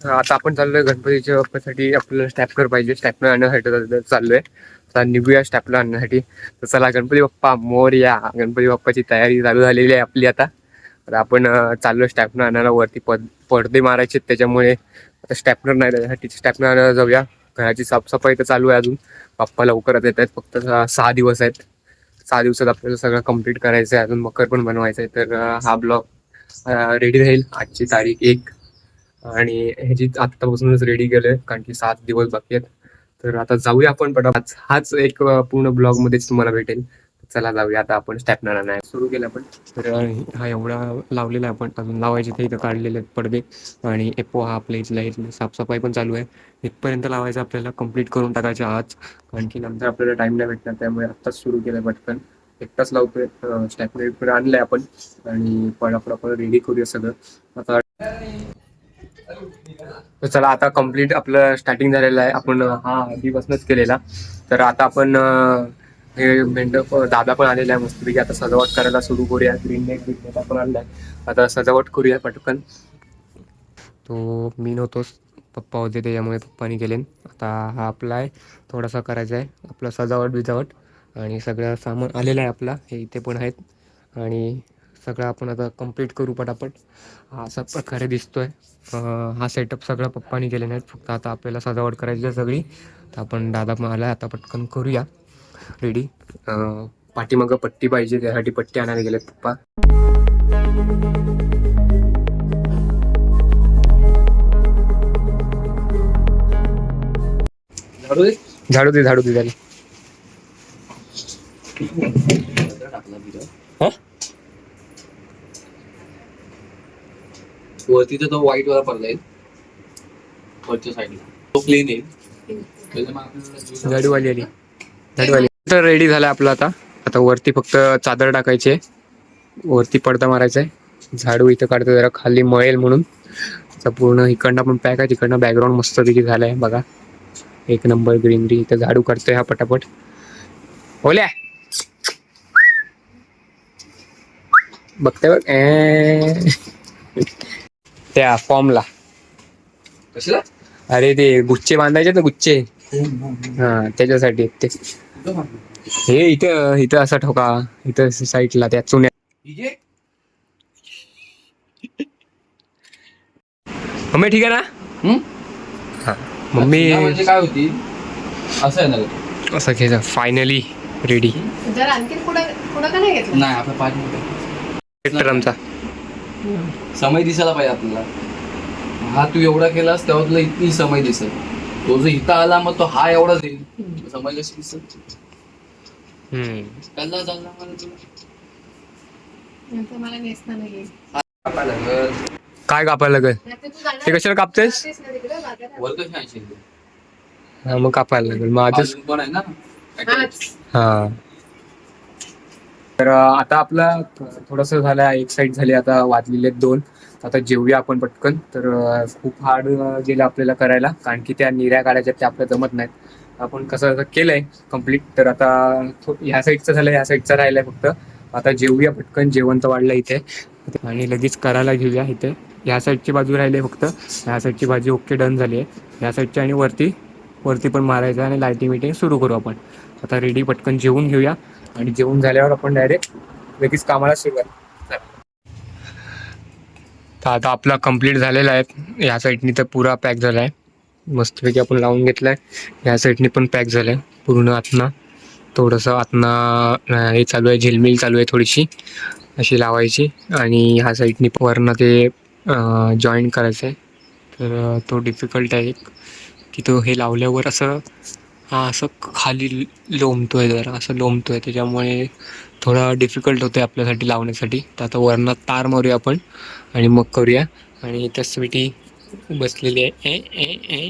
आता आपण चाललोय गणपतीच्या बाप्पासाठी. आपल्याला स्टॅपकर पाहिजे. स्टॅपनर आणण्यासाठी चाललोय. आता निघूया स्टॅपलर आणण्यासाठी. तर चला गणपती बाप्पा मोर या गणपती बाप्पाची तयारी चालू झालेली आहे आपली आता. तर आपण चाललोय स्टॅपनर आणायला. वरती पद पडदे मारायचे आहेत, त्याच्यामुळे आता स्टॅपलर नाही त्याच्यासाठी स्टॅपनर आणायला जाऊया. घराची साफसफाई तर चालू आहे अजून. बाप्पा लवकरच येत आहेत. फक्त सहा दिवस आहेत. सहा दिवसात आपल्याला सगळं कंप्लीट करायचं आहे अजून मकर पण बनवायचं आहे तर हा ब्लॉग रेडी राहील. आजची तारीख एक. आणि ह्याची आत्तापासूनच रेडी केलंय कारण की सात दिवस बाकी आहेत. तर आता जाऊया आपण पण हाच हाच एक पूर्ण ब्लॉग मध्येच तुम्हाला भेटेल. चला जाऊया आता आपण स्टॅपनर नाही. सुरू केलं आपण. तर हा एवढा लावलेला आहे आपण. अजून लावायचे ते इथं काढलेले आहेत पडदे. आणि एपो हा आपल्या इथला इथली साफसफाई पण चालू आहे. इथपर्यंत लावायचं आपल्याला कंप्लीट करून टाकायचं आज. कारण की नंतर आपल्याला टाइम नाही भेटणार. त्यामुळे आत्ताच सुरू केलं पटकन. एकटाच लावतोय. स्टॅपनर इकडे आणलंय आपण. आणि पटापट आपण रेडी करूया सगळं. आता तर चला आता कंप्लीट आपलं स्टार्टिंग झालेलं आहे. आपण हा आधीपासूनच केलेला. तर आता आपण हे मेंढप दादा पण आलेला आहे मस्तपैकी. आता सजावट करायला सुरू करूया. ग्रीन नेट ग्रीन नेट आपण आहे आता सजावट करूया पटकन. तो मी नव्हतोच. पप्पा होते त्याच्यामुळे पप्पानी केले. आता हा आपला आहे. थोडासा करायचा आहे. आपला सजावट बिजावट. आणि सगळं सामान आलेलं आहे आपला. हे इथे पण आहेत. आणि सगळं आपण आता कंप्लीट करू पटापट. असा प्रकारे दिसतोय. हा सेटअप सगळा पप्पानी केले नाहीत फक्त आता आपल्याला सजावट करायची आहे सगळी. तर आपण दादा आला आता पटकन करूया. रेडी पाठीमागं पट्टी पाहिजे. त्यासाठी पट्टी आणायला गेलेत पप्पा. झाडू दे. झाडू दे झाली वरती तर तो व्हाईट वाला पडला आहे. वरच्या साईडला तो प्लेन येईल त्याच्यामुळे आली. आली तर रेडी झाला आपलं आता. आता वरती फक्त चादर टाकायची आहे. वरती पडदा मारायचा आहे. झाडू इथं काढतो जरा. खाली मळेल म्हणून. पूर्ण इकडनं पण पॅक आहे. तिकडनं बॅकग्राऊंड मस्त पैकी झालंय बघा. एक नंबर ग्रीनरी इथं झाडू करतोय हा पटापट. ओल्या. बघते बघ. ए. त्या फॉर्मला कशाला? अरे ते गुच्छे बांधायचे ना गुच्छे. हा त्याच्यासाठी ते. हे इथं इथं असा ठोका. इथं साईडला त्या चुन्या मम्मी ठीक आहे ना? हम्म? हा. मम्मी म्हणजे काय होती? असं आहे ना ग? असं घ्यायचं फायनली रेडी जर आणखी पुढं पुढं का नाही घेतलं? नाही आपल्या पाच मिनिटं. आमचा समय दिसायला पाहिजे आपल्याला हा तू एवढा केलास तेव्हा तुला इतकी समय दिसेल तो जर इथं आला मग तो हा एवढाच येईल समय कशी दिसेल. चालला चालला मला तुला. कापायला लागल. काय कापायला लागेल तू कशाला कापतेस? हा मग कापायला लागेल मग आजच पण आहे ना. हा तर आता आपला थोडस झालं एक साईड झाली आता वाजलेले आहेत दोन. आता जेवूया आपण पटकन. तर खूप हार्ड गेलं आपल्याला करायला. कारण की त्या निऱ्या काढायच्या त्या आपल्या जमत नाहीत. आपण कसं केलंय कंप्लीट तर आता थो- ह्या साईडचं झालं ह्या साईडचं राहिलंय फक्त. आता जेवूया पटकन. जेवण तर वाढलं इथे. आणि लगेच करायला घेऊया इथे. ह्या साईडची बाजू राहिली फक्त. ह्या साईडची भाजी ओके डन झाली आहे. ह्या साईडची आणि वरती वरती पण मारायचं आणि लाईटिंग मिटिंग सुरू करू आपण. आता रेडी पटकन जेवून घेऊया. आणि जेवून झाल्यावर आपण डायरेक्ट लगेच कामाला सुरुवात. तर आता आपला कंप्लीट झालेला आहे. ह्या साईडनी तर पुरा पॅक झाला आहे मस्तपैकी आपण लावून घेतलाय. ह्या साईडनी पण पॅक झाला आहे पूर्ण आतना. थोडंसं आतना हे चालू आहे. झिलमिल चालू आहे थोडीशी. अशी लावायची. आणि ह्या साईडनी वरनं ते जॉईन करायचं आहे तर तो डिफिकल्ट आहे एक. की तो हे लावल्यावर असं हा असं खाली लोंबतोय जरा असं लोंबतोय. त्याच्यामुळे थोडा डिफिकल्ट होतं आपल्यासाठी लावण्यासाठी. तर आता वरनं तार मारूया आपण आणि मग करूया. आणि इथं स्वीटी बसलेली आहे. ए ए ए.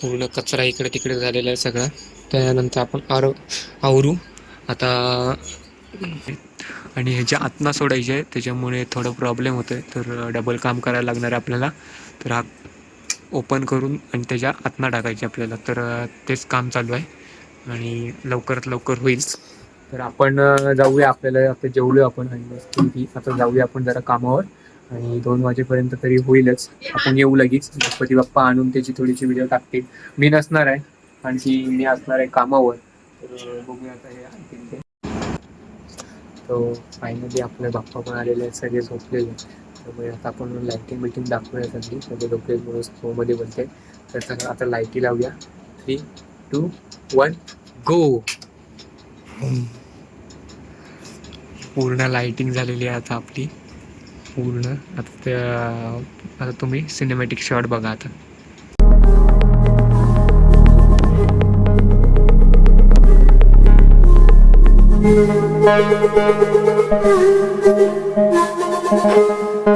पूर्ण कचरा इकडे तिकडे झालेला आहे सगळा. त्यानंतर आपण आर आवरू. आता आणि ह्याच्या आतना सोडायचे आहे. त्याच्यामुळे थोडं प्रॉब्लेम होतो आहे तर डबल काम करायला लागणार आहे आपल्याला. तर हा ओपन करून आणि त्याच्या आतना टाकायची आपल्याला. तर तेच काम चालू आहे. आणि लवकरात लवकर होईल. तर आपण जाऊया आपल्याला आता जेवलो आपण आणि आता जाऊया आपण जरा कामावर. आणि दोन वाजेपर्यंत तरी होईलच. आपण येऊ लगेच. गणपती बाप्पा आणून त्याची थोडीशी व्हिडिओ टाकतील. मी नसणार आहे. आणखी मी असणार आहे कामावर. तर बघूया आता हे आणखी ते. तो फायनली आपल्या बाप्पा पण आलेले आहेत. सगळे झोपलेले त्यामुळे आता आपण लाईटिंग बिटिंग दाखवूया सगळी. सगळे लोक म्हणून स्लोमध्ये बोलते तर चला आता लाईटी लावूया. थ्री टू वन गो पूर्ण लाइटिंग झालेली आहे आता आपली. पूर्ण. आता त्या आता तुम्ही सिनेमॅटिक शॉट बघा आता. या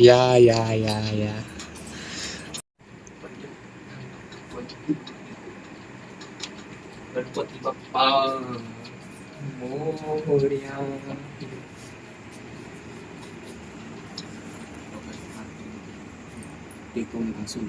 या या या या गणपती बाप्पा मोरया टेकून घासून